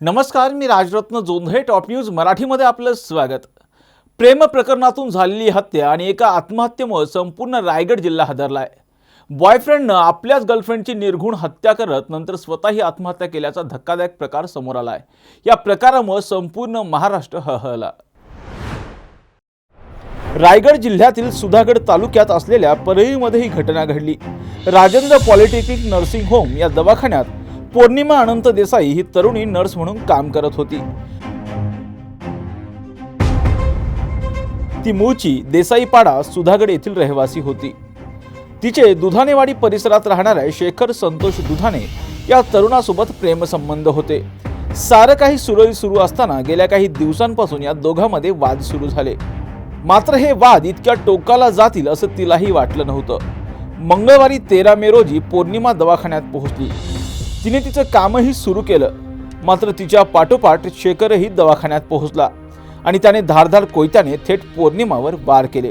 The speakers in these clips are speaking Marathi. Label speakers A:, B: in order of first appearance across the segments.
A: नमस्कार मी राजरत्न जोंधळे टॉप न्यूज मराठीमध्ये आपलं स्वागत. प्रेम प्रकरणातून झालेली हत्या आणि एका आत्महत्येमुळे संपूर्ण रायगड जिल्हा हादरला आहे बॉयफ्रेंडनं आपल्याच गर्लफ्रेंडची निर्घुण हत्या करत नंतर स्वतःही आत्महत्या केल्याचा धक्कादायक प्रकार समोर आला आहे या प्रकारामुळे संपूर्ण महाराष्ट्र हहला रायगड जिल्ह्यातील सुधागड तालुक्यात असलेल्या परळीमध्ये ही घटना घडली. राजेंद्र पॉलिटेक्निक नर्सिंग होम या दवाखान्यात पौर्णिमा अनंत देसाई ही तरुणी नर्स म्हणून काम करत होती. ती मूळची देसाईपाडा सुधागड येथील रहिवासी होती. तिचे दुधानेवाडी परिसरात राहणाऱ्या शेखर संतोष दुधाने या तरुणासोबत प्रेमसंबंध होते. सारं काही सुरळीत सुरू असताना गेल्या काही दिवसांपासून या दोघांमध्ये वाद सुरू झाले. मात्र हे वाद इतक्या टोकाला जातील असं तिलाही वाटलं नव्हतं. मंगळवारी तेरा मे रोजी पौर्णिमा दवाखान्यात पोहोचली. तिने तिचं कामही सुरू केलं. मात्र तिच्या पाठोपाठ शेखरही दवाखान्यात पोहोचला आणि त्याने धारधार कोयत्याने थेट पौर्णिमावर वार केले.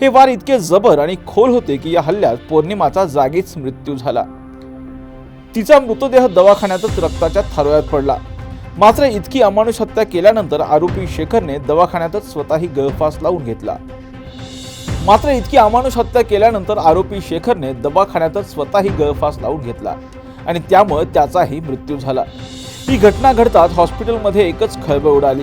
A: हे वार इतके जबर आणि खोल होते की या हल्ल्यात पौर्णिमाचा जागीच मृत्यू झाला. तिचा मृतदेह दवाखान्यातच रक्ताच्या थारोळ्यात पडला. मात्र इतकी अमानुष हत्या केल्यानंतर आरोपी शेखरने दवाखान्यातच स्वतःही गळफास लावून घेतला. मात्र इतकी अमानुष हत्या केल्यानंतर आरोपी शेखरने दवाखान्यातच स्वतःही गळफास लावून घेतला. आणि त्यामुळे त्याचाही मृत्यू झाला. ही घटना घडताच हॉस्पिटलमध्ये एकच खळबळ उडाली.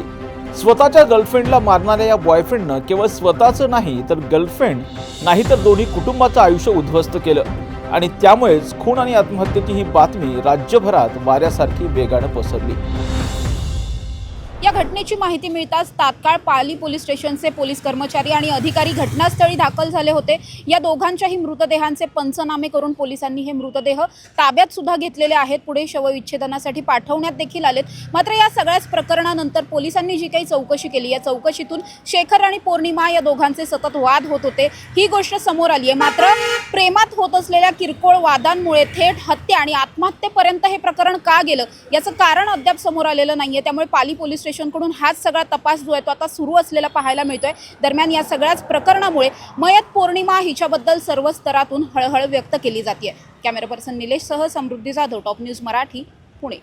A: स्वतःच्या गर्लफ्रेंडला मारणाऱ्या या बॉयफ्रेंडनं केवळ स्वतःचं नाही तर गर्लफ्रेंड नाही तर दोन्ही कुटुंबाचं आयुष्य उद्ध्वस्त केलं. आणि त्यामुळेच खून आणि आत्महत्येची ही बातमी राज्यभरात वाऱ्यासारखी वेगानं पसरली.
B: या घटनेची माहिती मिळताच तात्काळ पाली पोलीस स्टेशनचे पोलीस कर्मचारी आणि अधिकारी घटनास्थळी दाखल झाले होते. या दोघांच्याही मृतदेहांचे पंचनामे करून पोलिसांनी हे मृतदेह ताब्यात सुद्धा घेतलेले आहेत. पुढे शवविच्छेदनासाठी पाठवण्यात देखील आलेत. मात्र या सगळ्याच प्रकरणानंतर पोलिसांनी जी काही चौकशी केली या चौकशीतून शेखर आणि पौर्णिमा या दोघांचे सतत वाद होत होते. ही गोष्ट समोर आली आहे. मात्र प्रेमात होत असलेल्या किरकोळ वादांमुळे थेट हत्या आणि आत्महत्येपर्यंत हे प्रकरण का गेलं? याचं कारण अद्याप समोर आलेलं नाहीये. त्यामुळे पाली पोलीस स्टेशनकडून हाच सगळा तपास जो आहे तो आता सुरू असलेला पाहायला मिळतोय. दरम्यान या सगळ्याच प्रकरणामुळे मयत पौर्णिमा हिच्याबद्दल सर्व स्तरातून हळहळ व्यक्त केली जाते camera person निलेशसह Samruddhi Jadhav top news Marathi Pune.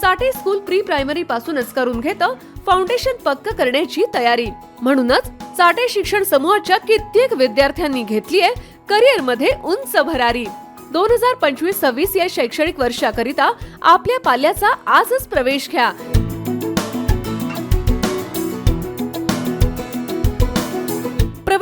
C: Sathe school pre primary पासूनच करून घेतं फाउंडेशन पक्क करण्याची तयारी. म्हणूनच साठे शिक्षण समूहाच्या कित्येक विद्यार्थ्यांनी घेतलीय करिअरमध्ये उंच भरारी. दोन हजार पंचवीस सव्वीस या शैक्षणिक वर्षाकरिता आपल्या पाल्याचा आजच प्रवेश घ्या.